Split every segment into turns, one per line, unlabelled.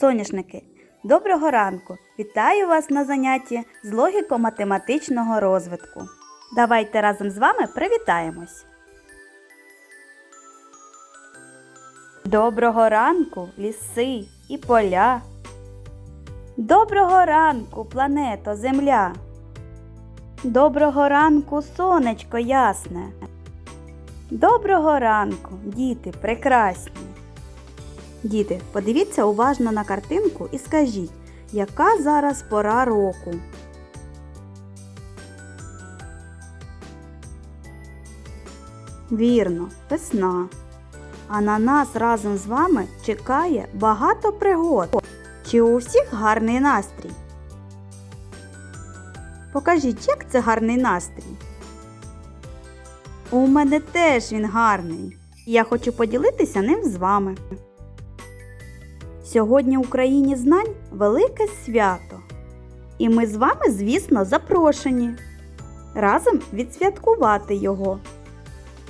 Соняшники, доброго ранку! Вітаю вас на занятті з логіко-математичного розвитку. Давайте разом з вами привітаємось. Доброго ранку, ліси і поля. Доброго ранку, плането Земля. Доброго ранку, сонечко ясне. Доброго ранку, діти прекрасні. Діти, подивіться уважно на картинку і скажіть, яка зараз пора року? Вірно, весна. А на нас разом з вами чекає багато пригод. Чи у всіх гарний настрій? Покажіть, як це гарний настрій. У мене теж він гарний. Я хочу поділитися ним з вами. Сьогодні в Україні знань велике свято. І ми з вами, звісно, запрошені разом відсвяткувати його.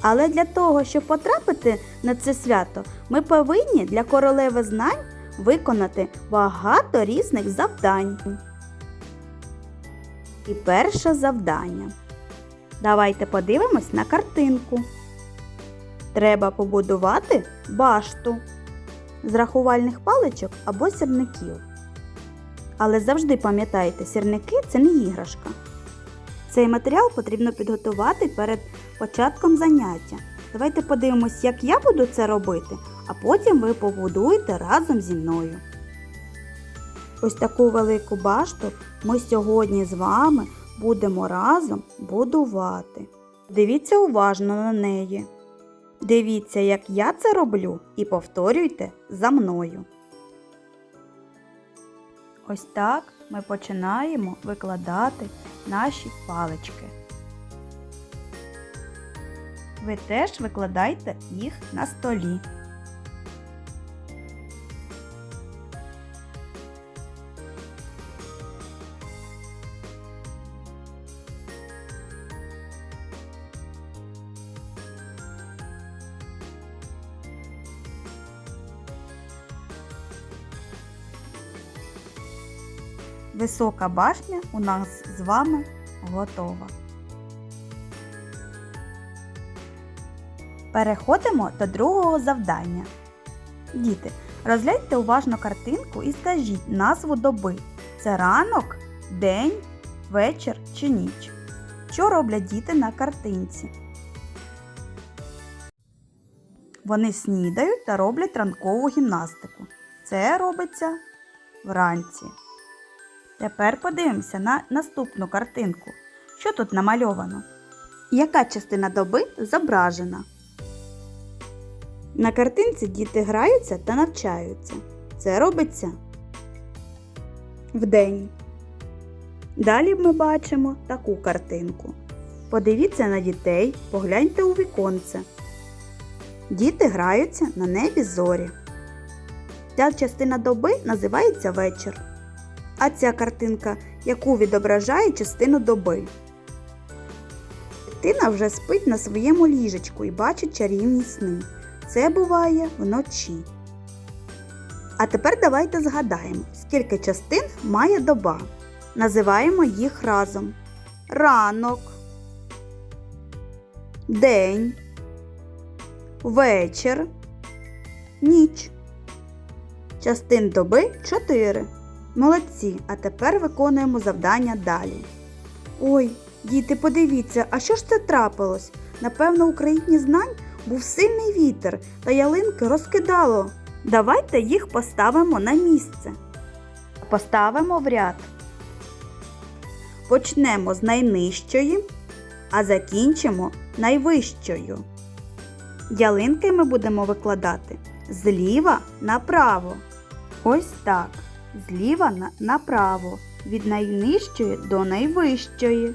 Але для того, щоб потрапити на це свято, ми повинні для королеви знань виконати багато різних завдань. І перше завдання. Давайте подивимось на картинку. Треба побудувати башту з рахувальних паличок або сірників. Але завжди пам'ятайте, сірники це не іграшка. Цей матеріал потрібно підготувати перед початком заняття. Давайте подивимось, як я буду це робити, а потім ви побудуєте разом зі мною. Ось таку велику башту ми сьогодні з вами будемо разом будувати. Дивіться уважно на неї. Дивіться, як я це роблю, і повторюйте за мною. Ось так ми починаємо викладати наші палички. Ви теж викладайте їх на столі. Висока башня у нас з вами готова. Переходимо до другого завдання. Діти, розгляньте уважно картинку і скажіть назву доби. Це ранок, день, вечір чи ніч. Що роблять діти на картинці? Вони снідають та роблять ранкову гімнастику. Це робиться вранці. Тепер подивимося на наступну картинку. Що тут намальовано? Яка частина доби зображена? На картинці діти граються та навчаються. Це робиться вдень. Далі ми бачимо таку картинку. Подивіться на дітей, погляньте у віконце. Діти граються на небі зорі. Ця частина доби називається вечір. А ця картинка, яку відображає частину доби. Дитина вже спить на своєму ліжечку і бачить чарівні сни. Це буває вночі. А тепер давайте згадаємо, скільки частин має доба. Називаємо їх разом. Ранок, день, вечір, ніч. Частин доби 4. Молодці, а тепер виконуємо завдання далі. Ой, діти, подивіться, а що ж це трапилось? Напевно, у країні знань був сильний вітер та ялинки розкидало. Давайте їх поставимо на місце. Поставимо в ряд. Почнемо з найнижчої, а закінчимо найвищою. Ялинки ми будемо викладати зліва направо. Ось так зліва направо, від найнижчої до найвищої.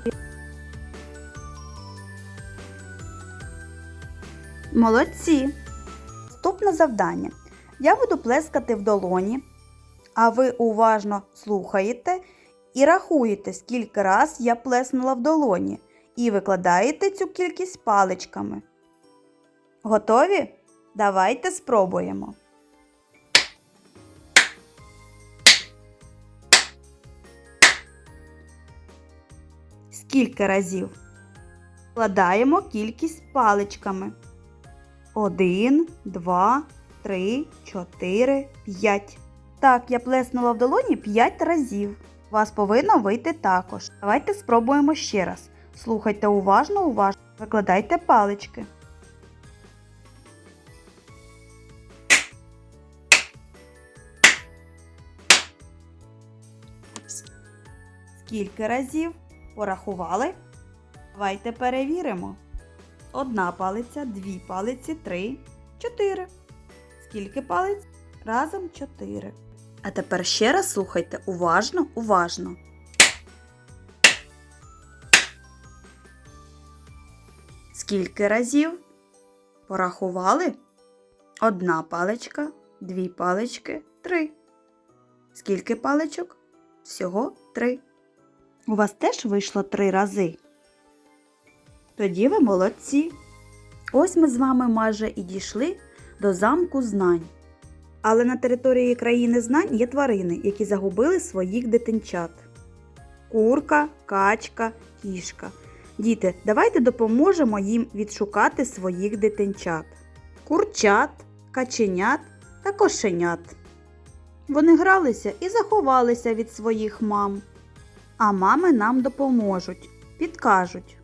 Молодці! Наступне завдання. Я буду плескати в долоні, а ви уважно слухаєте і рахуєте, скільки раз я плеснула в долоні, і викладаєте цю кількість паличками. Готові? Давайте спробуємо. Скільки разів? Складаємо кількість паличками. Один, два, три, чотири, п'ять. Так, я плеснула в долоні п'ять разів. Вас повинно вийти також. Давайте спробуємо ще раз. Слухайте уважно, уважно. Викладайте палички. Скільки разів? Порахували? Давайте перевіримо. Одна палиця, дві палиці, три, чотири. Скільки палиць? Разом чотири. А тепер ще раз слухайте уважно, уважно. Скільки разів? Порахували? Одна паличка, дві палички, три. Скільки паличок? Всього три. У вас теж вийшло три рази. Тоді ви молодці. Ось ми з вами майже і дійшли до замку знань. Але на території країни знань є тварини, які загубили своїх дитинчат. Курка, качка, кішка. Діти, давайте допоможемо їм відшукати своїх дитинчат. Курчат, каченят та кошенят. Вони гралися і заховалися від своїх мам. А мами нам допоможуть, підкажуть,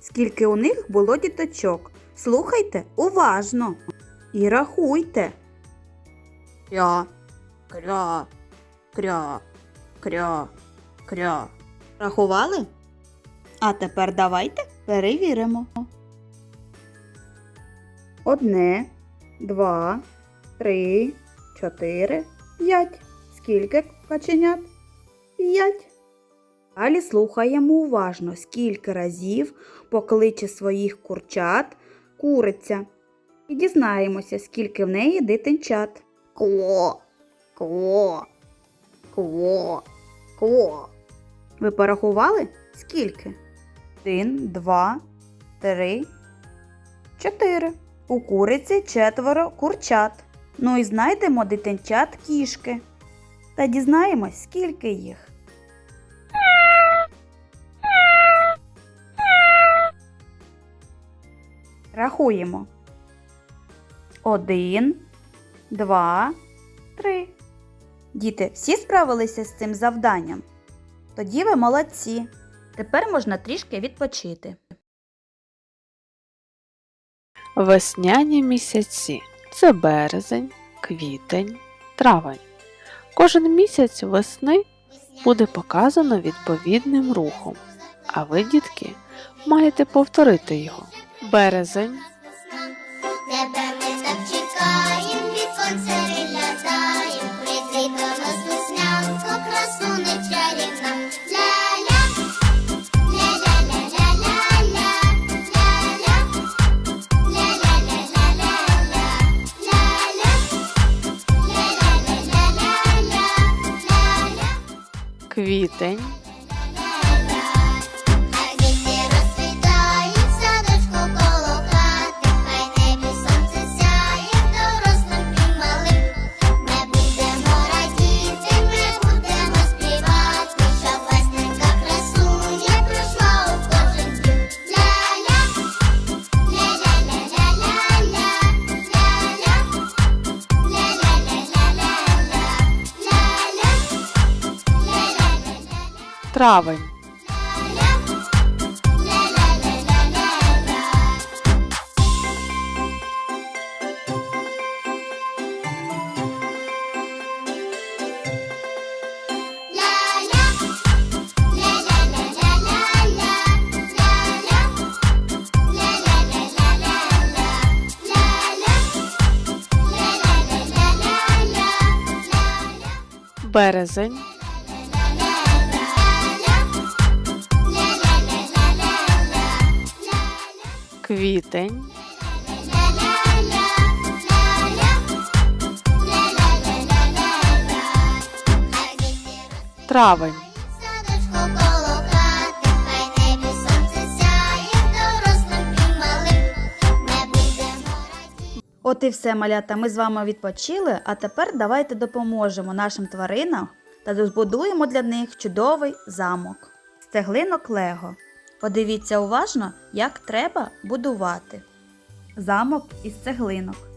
скільки у них було діточок. Слухайте уважно і рахуйте. Кря, кря, кря, кря, кря. Рахували? А тепер давайте перевіримо. Одне, два, три, чотири, п'ять. Скільки каченят? П'ять. Далі слухаємо уважно, скільки разів покличе своїх курчат куриця. І дізнаємося, скільки в неї дитинчат. Кво, кво, кво, кво. Ви порахували? Скільки? Один, два, три, чотири. У куриці четверо курчат. Ну і знайдемо дитинчат кішки. Та дізнаємось, скільки їх. Рахуємо. Один, два, три. Діти, всі справилися з цим завданням? Тоді ви молодці. Тепер можна трішки відпочити.
Весняні місяці це березень, квітень, травень. Кожен місяць весни буде показано відповідним рухом, а ви, дітки, маєте повторити його. Березень,
Тебе ми так чекаєм, віконце виглядаєм, прийди до нас веснянко, красуне чарівна. Ля-ля, ля-ля-ля-ля-ля-ля, ля-ля, ля-ля-ля-ля-ля-ля, ля-ля, ля-ля-ля-ля-ля-ля-ля.
квітень, травень, березень,
будемо раді.
От і все, малята, ми з вами відпочили, а тепер давайте допоможемо нашим тваринам та збудуємо для них чудовий замок. З цеглинок Лего. Подивіться уважно, як треба будувати замок із цеглинок.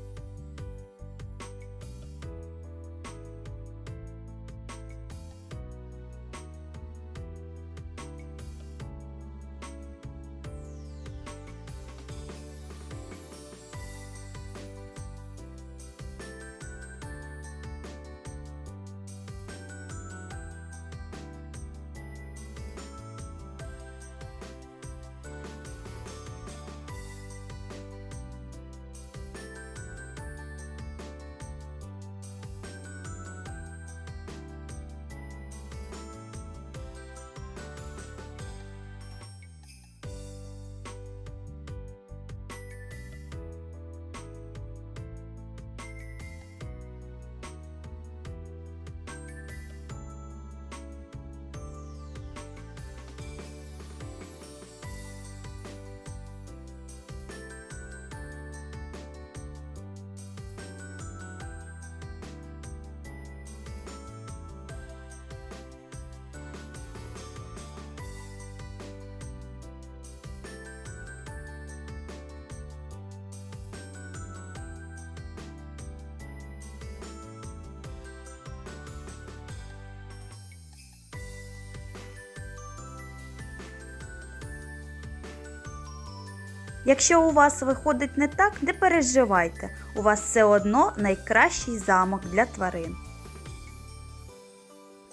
Якщо у вас виходить не так, не переживайте. У вас все одно найкращий замок для тварин.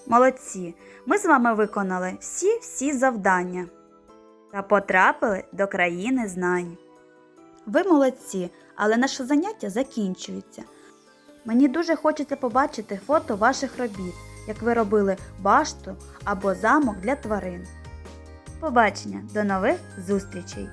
Молодці! Ми з вами виконали всі-всі завдання та потрапили до країни знань. Ви молодці, але наше заняття закінчується. Мені дуже хочеться побачити фото ваших робіт, як ви робили башту або замок для тварин. Побачення, до нових зустрічей!